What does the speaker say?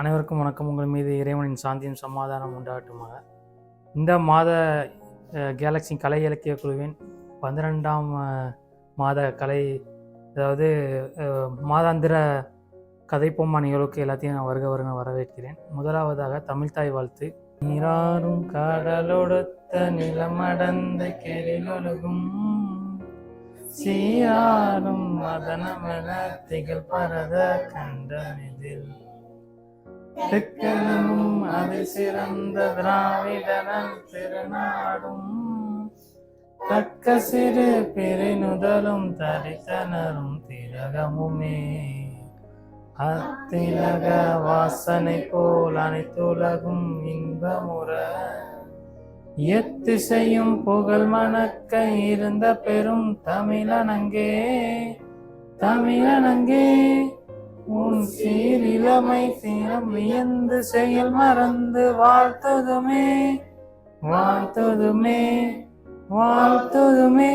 அனைவருக்கும் வணக்கம். உங்கள் மீது இறைவனின் சாந்தியும் சமாதானம் உண்டாகட்டுமாக. இந்த மாத கேலக்ஸி கலை இலக்கிய குழுவின் பன்னிரெண்டாம் மாத கலை அதாவது மாதாந்திர கதைப்பொம்மா நிகழ்வுக்கு எல்லாத்தையும் நான் வருக வருக வரவேற்கிறேன். முதலாவதாக தமிழ்தாய் வாழ்த்து. நீராறும் கடலொடுத்த நிலமடந்த கெரிலொழுகும் சீராரும் மதனமென திகழ் பரத கண்டனிதில். தெற்கெனும் அது சிறந்த திராவிடனல் திருநாடும். தக்க சிறு பெருநுதலும் தரித்தனரும் திலகமுமே. அத்திலக வாசனை போல் அனைத்துலகும் இன்பமுற. எத்திசையும் புகழ் மணக்க இருந்த பெரும் தமிழனங்கே. தமிழனங்கே. உன் சீரிழமை சீரம் வியந்து செயல் மறந்து வாழ்த்துதுமே வாழ்த்துதுமே வாழ்த்துதுமே.